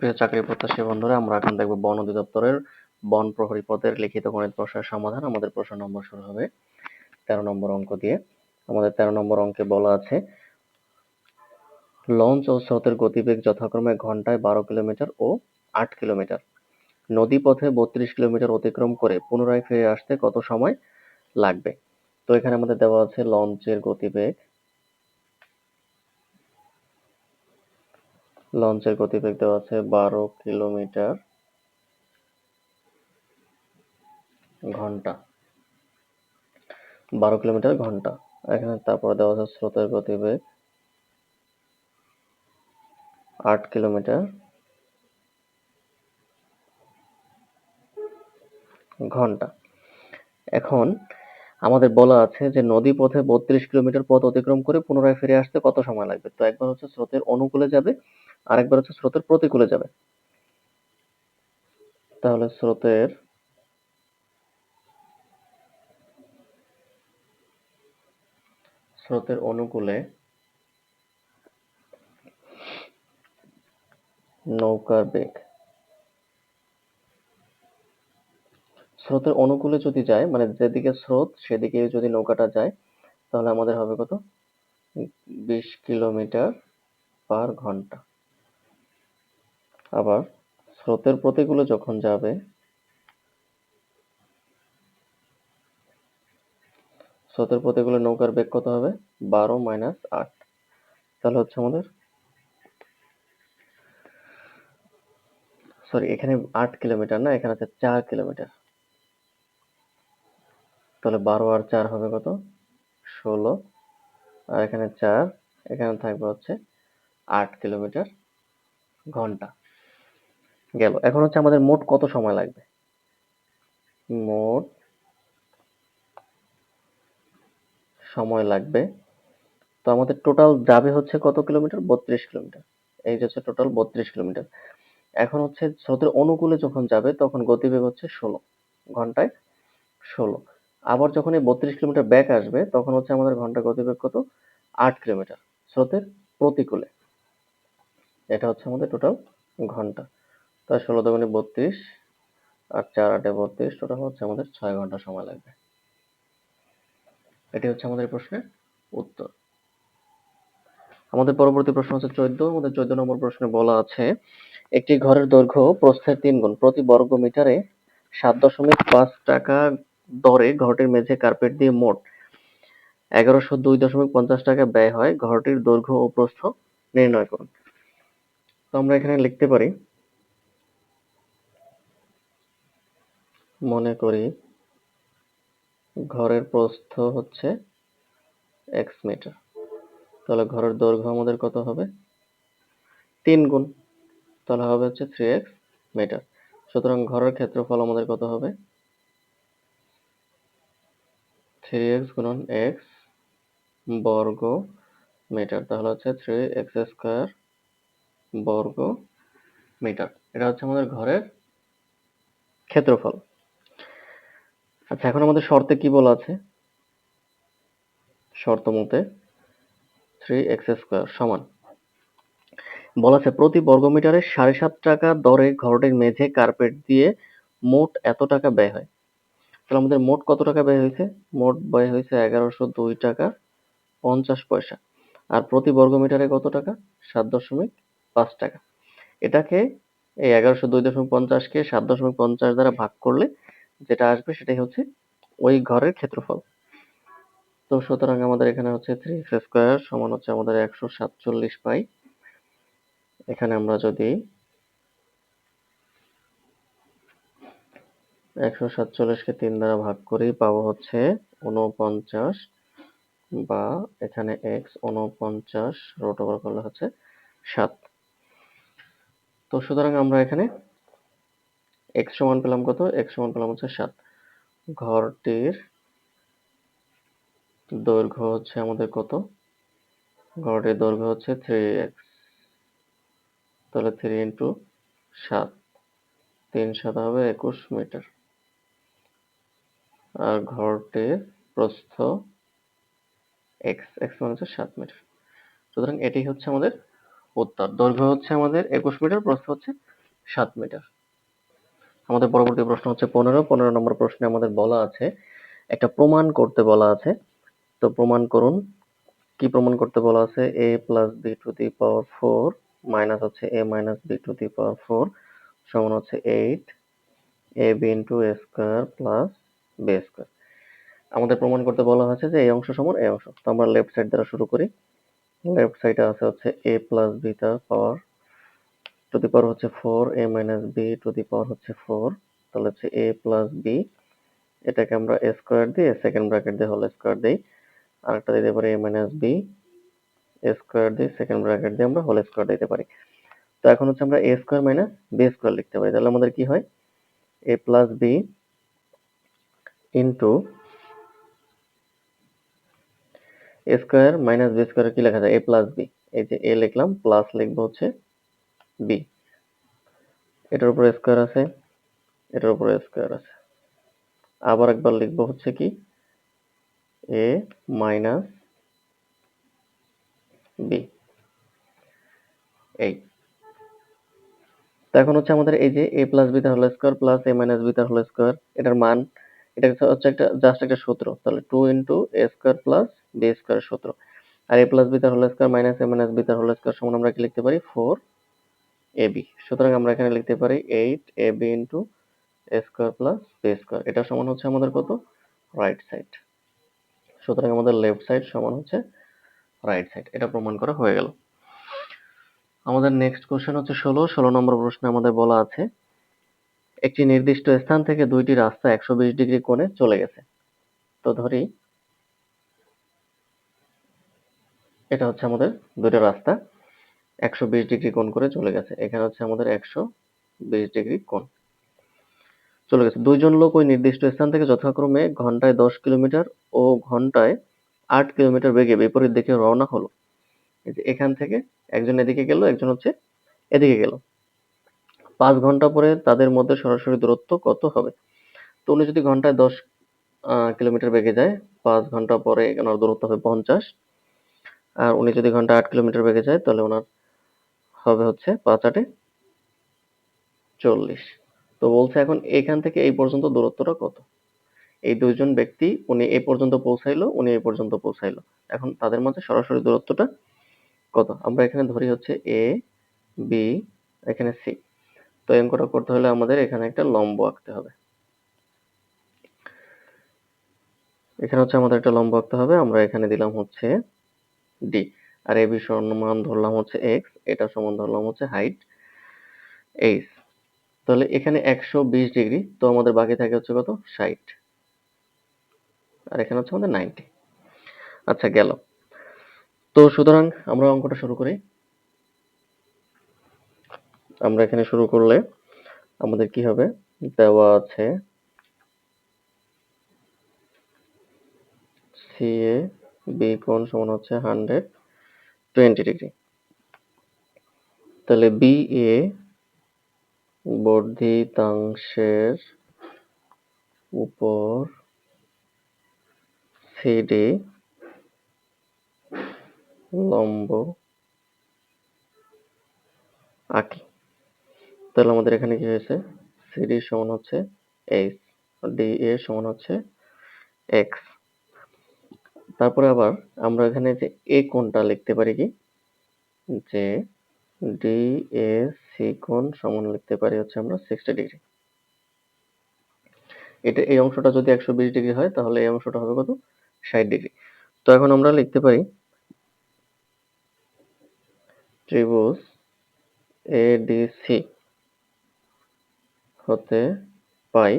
প্রিয় চাকরি প্রত্যাশী বন্ধুরা, আমরা এখন দেখব বন অধিদপ্তরের বন প্রহরী পদের লিখিত গণিত প্রশ্নের সমাধান। আমাদের প্রশ্ন নম্বর শুরু হবে তেরো নম্বর অঙ্ক দিয়ে। আমাদের তেরো নম্বর অঙ্কে বলা আছে, লঞ্চ ও স্রোতের গতিবেগ যথাক্রমে ঘন্টায় বারো কিলোমিটার ও আট কিলোমিটার। নদী পথে বত্রিশ কিলোমিটার অতিক্রম করে পুনরায় ফিরে আসতে কত সময় লাগবে? তো এখানে আমাদের দেওয়া আছে লঞ্চের গতিবেগ লঞ্চের গতিবেগ দেওয়া আছে বারো কিলোমিটার ঘণ্টা। বারো কিলোমিটার ঘণ্টা। এখানে তারপরে দেওয়া আছে স্রোতের গতিবেগ আট কিলোমিটার ঘণ্টা। এখন আমাদের বলা আছে যে নদী পথে বত্রিশ কিলোমিটার পথ অতিক্রম করে পুনরায় ফিরে আসতে কত সময় লাগবে? তো একবার হচ্ছে স্রোতের অনুকূলে যাবে, আরেকবার হচ্ছে স্রোতের প্রতিকূলে যাবে। তাহলে স্রোতের স্রোতের অনুকূলে নৌকার বেগ। স্রোতের অনুকূলে যদি যায় মানে যেদিকে স্রোত সেদিকে যদি নৌকাটা যায়, তাহলে আমাদের হবে কত? বিশ কিলোমিটার পার ঘণ্টা। আবার স্রোতের প্রতিকূলে যখন যাবে, স্রোতের প্রতিকূলে নৌকার বেগ কত হবে? বারো মাইনাস আট। তাহলে হচ্ছে আমাদের, সরি, এখানে আট কিলোমিটার না, এখানে আছে চার কিলোমিটার। তাহলে বারো আর চার হবে কত? ষোলো। আর এখানে চার, এখানে থাকবে হচ্ছে আট কিলোমিটার ঘণ্টা। গেল। এখন হচ্ছে আমাদের মোট কত সময় লাগবে? মোট সময় লাগবে। তো আমাদের টোটাল যাবে হচ্ছে কত কিলোমিটার? বত্রিশ কিলোমিটার। এই যে হচ্ছে টোটাল বত্রিশ কিলোমিটার। এখন হচ্ছে স্রোতের অনুকূলে যখন যাবে, তখন গতিবেগ হচ্ছে ষোলো। ঘন্টায় ষোলো। আবার যখন এই বত্রিশ কিলোমিটার ব্যাক আসবে, তখন হচ্ছে আমাদের ঘণ্টা গতিবেগ কত? আট কিলোমিটার। স্রোতের প্রতিকূলে। এটা হচ্ছে আমাদের টোটাল ঘণ্টা। তাই ষোলো দোকানে বত্রিশ, আর চার আটে বত্রিশ টোটাল হচ্ছে আমাদের ছয় ঘণ্টা সময় লাগবে। এটি হচ্ছে আমাদের প্রশ্নের উত্তর। আমাদের পরবর্তী প্রশ্ন হচ্ছে চোদ্দ। আমাদের চোদ্দ নম্বর প্রশ্নে বলা আছে, একটি ঘরের দৈর্ঘ্য প্রস্থের তিন গুণ প্রতি বর্গ মিটারে সাত দশমিক পাঁচ টাকা দরে ঘরটির মেঝে কার্পেট দিয়ে মোট এগারোশো দুই দশমিক পঞ্চাশ টাকা ব্যয় হয় ঘরটির দৈর্ঘ্য ও প্রস্থ নির্ণয় করুন। তো আমরা এখানে লিখতে পারি, মনে করি ঘরের প্রস্থ হচ্ছে এক্স মিটার তাহলে ঘরের দৈর্ঘ্য আমাদের কত হবে? তিন গুণ, তাহলে হবে হচ্ছে থ্রি এক্স মিটার সুতরাং ঘরের ক্ষেত্রফল আমাদের কত হবে? থ্রি এক্স গুণন এক্স বর্গ মিটার তাহলে হচ্ছে থ্রি এক্স স্কোয়ার বর্গ মিটার এটা হচ্ছে আমাদের ঘরের ক্ষেত্রফল। আচ্ছা এখন আমাদের শর্তে কি বলা আছে? শর্ত মতে থ্রি এক্স স্কোয়ার সমান। বলা আছে, প্রতি বর্গমিটারে সাড়ে সাত টাকা দরে ঘরটির মেঝে কার্পেট দিয়ে মোট এত টাকা ব্যয় হয়। তাহলে আমাদের মোট কত টাকা ব্যয় হয়েছে? মোট ব্যয় হয়েছে এগারোশো দুই টাকা পঞ্চাশ পয়সা। আর প্রতি বর্গমিটারে কত টাকা? সাত দশমিক পাঁচ টাকা। এটাকে এই এগারোশো দুই দশমিক পঞ্চাশকে সাত দশমিক পঞ্চাশ দ্বারা ভাগ করলে যেটা আসবে সেটাই হচ্ছে ওই ঘরের ক্ষেত্রফল। তো সুতরাং আমাদের এখানে হচ্ছে থ্রি এক্স স্কোয়ার সমান হচ্ছে আমাদের একশো সাতচল্লিশ পাই। এখানে আমরা যদি একশো সাতচল্লিশকে তিন দ্বারা ভাগ করি পাবো হচ্ছে উনপঞ্চাশ বা এখানে এক্স উনপঞ্চাশ রোট ওভার করলে হচ্ছে সাত। তো সুতরাং আমরা এখানে এক্স সমান পেলাম কত? এক্স সমান পেলাম হচ্ছে সাত। ঘরটির দৈর্ঘ্য হচ্ছে আমাদের কত? ঘরটির দৈর্ঘ্য হচ্ছে থ্রি এক্স তাহলে থ্রি ইন্টু সাত। তিন সাত হবে একুশ মিটার। ঘরটির প্রস্থ এক্স এক্স মানে হচ্ছে সাত মিটার সুতরাং এটি হচ্ছে আমাদের উত্তর। দৈর্ঘ্য হচ্ছে আমাদের একুশ মিটার প্রস্থ হচ্ছে সাত মিটার আমাদের পরবর্তী প্রশ্ন হচ্ছে পনেরো। পনেরো নম্বর প্রশ্নে আমাদের বলা আছে, একটা প্রমাণ করতে বলা আছে। তো প্রমাণ করুন, কি প্রমাণ করতে বলা আছে? A plus b to the power four minus হচ্ছে a minus b to the power four সমান হচ্ছে eight a b into a square plus b square আমাদের প্রমাণ করতে বলা হয়েছে যে, এই অংশ সমান এই অংশ। তো আমরা লেফট সাইড দ্বারা শুরু করি। লেফট সাইডে আছে হচ্ছে এ প্লাস বি তার পাওয়ার। টু দি পাওয়ার হচ্ছে four a minus b to the power হচ্ছে ফোর তাহলে হচ্ছে এ প্লাস বি এটাকে আমরা এ স্কোয়ার দিয়ে সেকেন্ড ব্র্যাকেট দিয়ে হোল স্কোয়ার দিই। আরেকটা দিতে পারি a minus b a square দিয়ে সেকেন্ড ব্র্যাকেট দিয়ে আমরা হোল স্কোয়ার দিতে পারি। তো এখন হচ্ছে আমরা a square minus b square লিখতে পারি। তাহলে আমাদের কি হয়? A plus b into square minus b square কি লেখা যায়? এ প্লাস বি এই যে এ লিখলাম প্লাস লিখব হচ্ছে বি এটার উপরে স্কোয়ার আছে, এটার উপরে স্কোয়ার আছে। আবার একবার লিখব হচ্ছে কি? এ মাইনাস বি এই। তো এখন হচ্ছে আমাদের এই যে এ প্লাস বি তার whole square plus a minus b তার হোল স্কোয়ার এটার মান এটা হচ্ছে একটা জাস্ট একটা সূত্র। তাহলে two into a square plus b square সূত্র। আর এ প্লাস বি তার whole square minus a minus b তার হোল স্কোয়ার সমান আমরা কি লিখতে পারি? ফোর এ বি সুতরাং আমরা এখানে লিখতে পারি eight a b into a square plus b square এটা সমান হচ্ছে আমাদের কত? রাইট সাইড সুতরাং আমাদের লেফট সাইড সমান হচ্ছে রাইট সাইড এটা প্রমাণ করা হয়ে গেল। আমাদের নেক্সট কোশ্চেন হচ্ছে ষোলো। ষোলো নম্বর প্রশ্নে আমাদের বলা আছে একটি নির্দিষ্ট স্থান থেকে দুইটি রাস্তা একশো বিশ ডিগ্রি কোণে চলে গেছে। তো ধরি, এটা হচ্ছে আমাদের দুইটা রাস্তা, একশো বিশ ডিগ্রি কোণ করে চলে গেছে। এখানে হচ্ছে আমাদের একশো বিশ ডিগ্রি কোণ চলে গেছে। দুইজন লোক ওই নির্দিষ্ট স্থান থেকে যথাক্রমে ঘন্টায় দশ কিলোমিটার ও ঘন্টায় আট কিলোমিটার বেগে বিপরীত দিকে রওনা হলো। এখান থেকে একজন এদিকে গেল, একজন হচ্ছে এদিকে গেল। পাঁচ ঘণ্টা পরে তাদের মধ্যে সরাসরি দূরত্ব কত হবে? তো উনি যদি ঘন্টায় দশ কিলোমিটার বেগে যায়, পাঁচ ঘণ্টা পরে ওনার দূরত্ব হবে পঞ্চাশ। আর উনি যদি ঘণ্টা আট কিলোমিটার বেগে যায়, তাহলে ওনার হবে হচ্ছে পাঁচ আটে চল্লিশ। তো বলছে এখন এখান থেকে এই পর্যন্ত দূরত্বটা কত? এই দুইজন ব্যক্তি, উনি এই পর্যন্ত পৌঁছাইলো, উনি এই পর্যন্ত পৌঁছাইলো। এখন তাদের মাঝে সরাসরি দূরত্বটা কত? আমরা এখানে ধরি হচ্ছে এ বি এখানে সি তো অঙ্কটা করতে হলে আমাদের এখানে একটা লম্ব আঁকতে হবে। এখানে হচ্ছে আমাদের একটা লম্ব আঁকতে হবে, আমরা এখানে দিলাম হচ্ছে ডি আর এ বি সমান ধরলাম হচ্ছে এক্স এটা সমান ধরলাম হচ্ছে হাইট এইচ তাহলে এখানে একশো বিশ ডিগ্রি, তো আমাদের বাকি থাকে হচ্ছে কত? ষাট। আর এখানে হচ্ছে আমাদের নাইনটি। আচ্ছা গেল। তো সুতরাং আমরা অঙ্কটা শুরু করি। আমরা এখানে শুরু করলে আমাদের কি হবে? দেওয়া আছে সি এ বি কোণ সমান হচ্ছে হান্ড্রেড টোয়েন্টি ডিগ্রি তাহলে বি এ বর্ধিতাংশের উপর সিডি লম্ব আঁকি। তাহলে আমাদের এখানে কি হয়েছে? সিডি সমান হচ্ছে এইচ ডি এ সমান হচ্ছে এক্স তারপরে আবার আমরা এখানে যে এ কোণটা লিখতে পারি কি? যে ডি এ সি কোণ সমান লিখতে পারি হচ্ছে আমরা সিক্সটি ডিগ্রি এটা এই অংশটা যদি একশো বিশ ডিগ্রি হয়, তাহলে এই অংশটা হবে কত? ষাট ডিগ্রি তো এখন আমরা লিখতে পারি ত্রিভুজ এডিসি হতে পাই।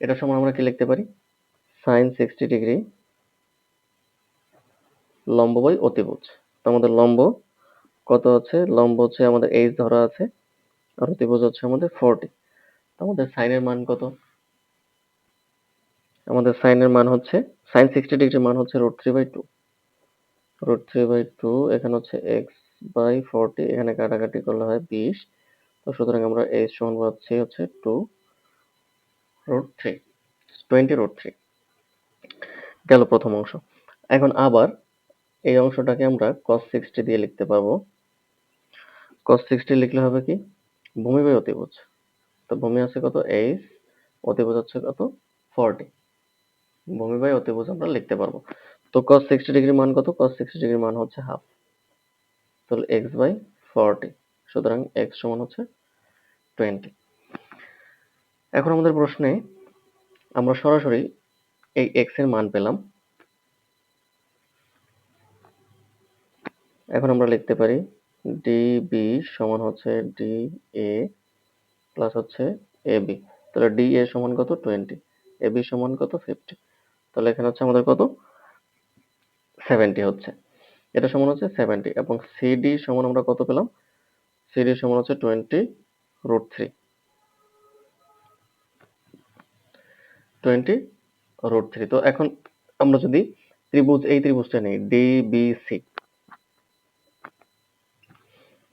এটা সময় আমরা কি লিখতে পারি? সাইন সিক্সটি ডিগ্রি লম্ব বাই অতিভুজ। তো আমাদের লম্ব কত আছে? লম্ব হচ্ছে আমাদের এইচ ধরা আছে আর অতিভুজ হচ্ছে আমাদের ফোরটি তো আমাদের সাইনের মান কত? আমাদের সাইনের মান হচ্ছে সাইন সিক্সটি ডিগ্রি মান হচ্ছে root three by two root three by two এখানে হচ্ছে এক্স বাই ফোরটি এখানে কাটাকাটি করলে হয় বিশ। তো সুতরাং আমরা এইচ সমান পাচ্ছি হচ্ছে two root three twenty root three গেল প্রথম অংশ। এখন আবার এই অংশটাকে আমরা কস সিক্সটি দিয়ে লিখতে পারব। cos সিক্সটি লিখলে হবে কি? ভূমি বাই অতিভুজ। তো ভূমি আছে কত? এইচ অতিভুজ হচ্ছে কত? ফর্টি ভূমি বাই অতিভুজ আমরা লিখতে পারব। তো cos সিক্সটি ডিগ্রি মান কত? cos সিক্সটি ডিগ্রি মান হচ্ছে হাফ তাহলে এক্স বাই ফর্টি সুতরাং এক্স সমান হচ্ছে টোয়েন্টি এখন আমাদের প্রশ্নে আমরা সরাসরি এই এক্সের মান পেলাম। এখন আমরা লিখতে পারি ডি সমান হচ্ছে ডি এ প্লাস হচ্ছে এ তাহলে ডি এ সমান কত? টোয়েন্টি এ সমান কত? ফিফটি তাহলে এখানে হচ্ছে আমাদের কত? সেভেন্টি হচ্ছে। এটা সমান হচ্ছে সেভেন্টি এবং সিডি সমান আমরা কত পেলাম? সিডি সমান হচ্ছে twenty root three twenty root three তো এখন আমরা যদি ত্রিভুজ, এই ত্রিভুজটা নেই ডি বি সি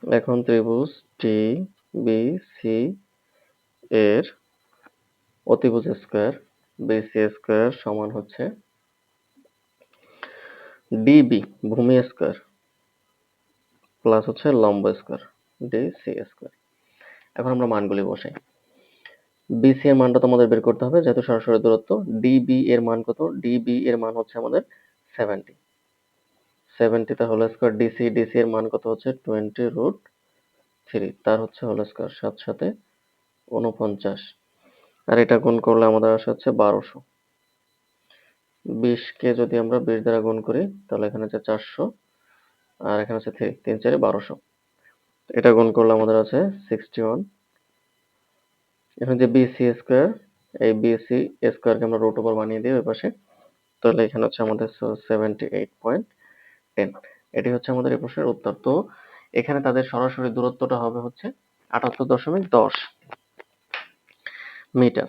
এখন ত্রিভুজ টি বি সি এর অতিভুজ স্কোয়ার বিসি স্কোয়ার সমান হচ্ছে ডিবি ভূমি স্কোয়ার প্লাস হচ্ছে লম্ব স্কোয়ার ডি সি স্কোয়ার এখন আমরা মানগুলি বসাই। বিসি এর মানটা তো আমাদের বের করতে হবে, যেহেতু সরাসরি দূরত্ব। ডিবি এর মান কত? ডিবি এর মান হচ্ছে আমাদের সেভেন্টি সেভেন্টিতে হোল স্কোয়ার ডিসি ডিসি এর মান কত হচ্ছে? টোয়েন্টি রুট থ্রি তার হচ্ছে হোল স্কোয়ার সাত সাথে উনপঞ্চাশ আর এটা গুণ করলে আমাদের আসে হচ্ছে বারোশো। বিশকে যদি আমরা বিশ দ্বারা গুণ করি, তাহলে এখানে হচ্ছে চারশো। আর এখানে হচ্ছে থ্রি তিন চারে বারোশো। এটা গুণ করলে আমাদের আছে সিক্সটি ওয়ান এখন যে বিসি স্কোয়ার এই বিসি স্কোয়ারকে আমরা রুট ওভার বানিয়ে দিই ওই পাশে, তাহলে এখানে হচ্ছে আমাদের সেভেন্টি এইট পয়েন্ট টেন এটি হচ্ছে আমাদের এই প্রশ্নের উত্তর। তো এখানে তাদের সরাসরি দূরত্বটা হবে হচ্ছে আটাত্তর দশমিক দশ মিটার।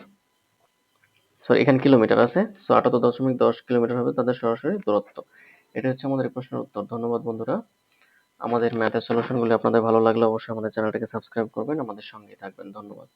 সরি এখানে কিলোমিটার আছে। সো আটাত্তর দশমিক দশ কিলোমিটার হবে তাদের সরাসরি দূরত্ব। এটা হচ্ছে আমাদের এই প্রশ্নের উত্তর। ধন্যবাদ বন্ধুরা। আমাদের ম্যাথের সলিউশনগুলি আপনাদের ভালো লাগলে অবশ্যই আমাদের চ্যানেলটিকে সাবস্ক্রাইব করবেন, আমাদের সঙ্গে থাকবেন। ধন্যবাদ।